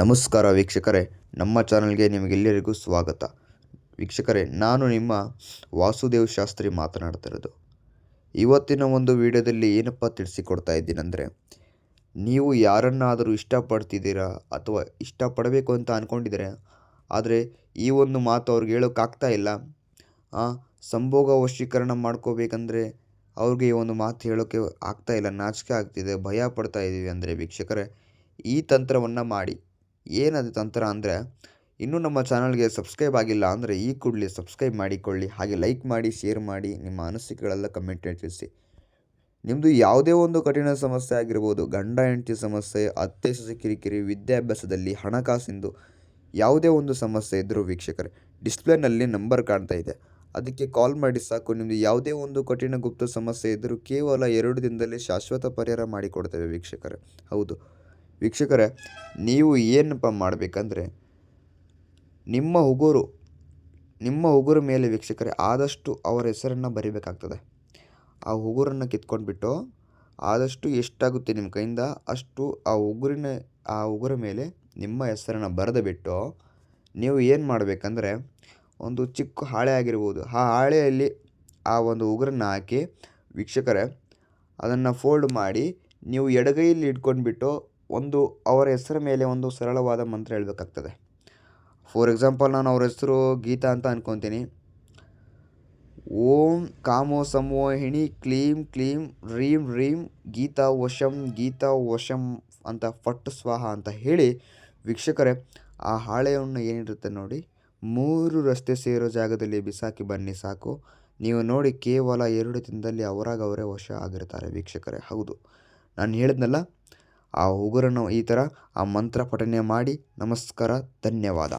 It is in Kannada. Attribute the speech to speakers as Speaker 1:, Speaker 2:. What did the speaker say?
Speaker 1: ನಮಸ್ಕಾರ ವೀಕ್ಷಕರೇ, ನಮ್ಮ ಚಾನಲ್ಗೆ ನಿಮಗೆಲ್ಲರಿಗೂ ಸ್ವಾಗತ. ವೀಕ್ಷಕರೇ, ನಾನು ನಿಮ್ಮ ವಾಸುದೇವ್ ಶಾಸ್ತ್ರಿ ಮಾತನಾಡ್ತಿರೋದು ಇವತ್ತಿನ ಒಂದು ವಿಡಿಯೋದಲ್ಲಿ ಏನಪ್ಪ ತಿಳಿಸಿಕೊಡ್ತಾ ಇದ್ದೀನಂದರೆ, ನೀವು ಯಾರನ್ನಾದರೂ ಇಷ್ಟಪಡ್ತಿದ್ದೀರಾ ಅಥವಾ ಇಷ್ಟಪಡಬೇಕು ಅಂತ ಅಂದ್ಕೊಂಡಿದ್ದರೆ ಆದರೆ ಈ ಒಂದು ಮಾತು ಅವ್ರಿಗೆ ಹೇಳೋಕ್ಕಾಗ್ತಾ ಇಲ್ಲ. ಸಂಭೋಗ ವಶೀಕರಣ ಮಾಡ್ಕೋಬೇಕಂದ್ರೆ ಅವ್ರಿಗೆ ಈ ಒಂದು ಮಾತು ಹೇಳೋಕ್ಕೆ ಆಗ್ತಾ ಇಲ್ಲ, ನಾಚಿಕೆ ಆಗ್ತಿದೆ, ಭಯ ಪಡ್ತಾ ಇದ್ದೀವಿ ಅಂದರೆ ವೀಕ್ಷಕರೇ, ಈ ತಂತ್ರವನ್ನು ಮಾಡಿ. ಏನದು ತಂತ್ರ ಅಂದರೆ, ಇನ್ನೂ ನಮ್ಮ ಚಾನಲ್ಗೆ ಸಬ್ಸ್ಕ್ರೈಬ್ ಆಗಿಲ್ಲ ಅಂದರೆ ಈ ಕೂಡಲೇ ಸಬ್ಸ್ಕ್ರೈಬ್ ಮಾಡಿಕೊಳ್ಳಿ, ಹಾಗೆ ಲೈಕ್ ಮಾಡಿ, ಶೇರ್ ಮಾಡಿ, ನಿಮ್ಮ ಅನಿಸಿಕೆಗಳೆಲ್ಲ ಕಮೆಂಟ್ ತಿಳಿಸಿ. ನಿಮ್ಮದು ಯಾವುದೇ ಒಂದು ಕಠಿಣ ಸಮಸ್ಯೆ ಆಗಿರ್ಬೋದು, ಗಂಡ, ಹೆಂಡತಿ ಸಮಸ್ಯೆ, ಅತ್ತೆ, ಸೊಸೆ, ಕಿರಿಕಿರಿ, ವಿದ್ಯಾಭ್ಯಾಸದಲ್ಲಿ ಹಣಕಾಸಿಂದು ಯಾವುದೇ ಒಂದು ಸಮಸ್ಯೆ ಇದ್ದರೂ ವೀಕ್ಷಕರೇ, ಡಿಸ್ಪ್ಲೇನಲ್ಲಿ ನಂಬರ್ ಕಾಣ್ತಾ ಇದೆ. ಅದಕ್ಕೆ ಕಾಲ್ ಮಾಡಿ ಸಾಕು ನಿಮ್ಮದು ಯಾವುದೇ ಒಂದು ಕಠಿಣ ಗುಪ್ತ ಸಮಸ್ಯೆ ಇದ್ದರೂ ಕೇವಲ ಎರಡು ದಿನದಲ್ಲಿ ಶಾಶ್ವತ ಪರಿಹಾರ ಮಾಡಿಕೊಡ್ತೇವೆ ವೀಕ್ಷಕರೇ. ಹೌದು. ವೀಕ್ಷಕರೇ, ನೀವು ಏನಪ್ಪ ಮಾಡಬೇಕಂದ್ರೆ, ನಿಮ್ಮ ಉಗುರು ನಿಮ್ಮ ಉಗುರು ಮೇಲೆ ವೀಕ್ಷಕರೇ, ಆದಷ್ಟು ಅವರ ಹೆಸರನ್ನು ಬರಿಬೇಕಾಗ್ತದೆ. ಆ ಉಗುರನ್ನು ಕಿತ್ಕೊಂಡ್ಬಿಟ್ಟು ಆದಷ್ಟು ಎಷ್ಟಾಗುತ್ತೆ ನಿಮ್ಮ ಕೈಯಿಂದ, ಅಷ್ಟು ಆ ಉಗುರಿನ, ಆ ಉಗುರ ಮೇಲೆ ನಿಮ್ಮ ಹೆಸರನ್ನು ಬರೆದು ಬಿಟ್ಟು ನೀವು ಏನು ಮಾಡಬೇಕಂದ್ರೆ, ಒಂದು ಚಿಕ್ಕ ಹಾಳೆ ಆಗಿರ್ಬೋದು. ಆ ಹಾಳೆಯಲ್ಲಿ ಆ ಒಂದು ಉಗುರನ್ನು ಹಾಕಿ ವೀಕ್ಷಕರೇ, ಅದನ್ನು ಫೋಲ್ಡ್ ಮಾಡಿ ನೀವು ಎಡಗೈಯಲ್ಲಿ ಇಟ್ಕೊಂಡ್ಬಿಟ್ಟು ಒಂದು ಅವರ ಹೆಸರ ಮೇಲೆ ಒಂದು ಸರಳವಾದ ಮಂತ್ರ ಹೇಳಬೇಕಾಗ್ತದೆ. ಫಾರ್ ಎಕ್ಸಾಂಪಲ್ ನಾನು ಅವ್ರ ಹೆಸರು ಗೀತಾ ಅಂತ ಅನ್ಕೊತೀನಿ. ಓಂ ಕಾಮೋ ಸಮೋಹಿಣಿ ಕ್ಲೀಂ ಕ್ಲೀಂ ರೀಂ ರೀಂ ಗೀತಾ ವಶಂ ಗೀತಾ ವಶಂ ಅಂತ ಫಟ್ ಸ್ವಾಹ ಅಂತ ಹೇಳಿ ವೀಕ್ಷಕರೇ, ಆ ಹಾಳೆಯನ್ನು ಏನಿರುತ್ತೆ ನೋಡಿ, ಮೂರು ರಸ್ತೆ ಸೇರೋ ಜಾಗದಲ್ಲಿ ಬಿಸಾಕಿ ಬನ್ನಿ ಸಾಕು. ನೀವು ನೋಡಿ ಕೇವಲ ಎರಡು ದಿನದಲ್ಲಿ ಅವರಾಗ ಅವರೇ ವಶ ಆಗಿರ್ತಾರೆ ವೀಕ್ಷಕರೇ. ಹೌದು. ನಾನು ಹೇಳಿದ್ನಲ್ಲ ಆ ಉಗುರನ್ನು ಈ ಥರ ಆ ಮಂತ್ರ ಪಠನೆ ಮಾಡಿ ನಮಸ್ಕಾರ ಧನ್ಯವಾದ.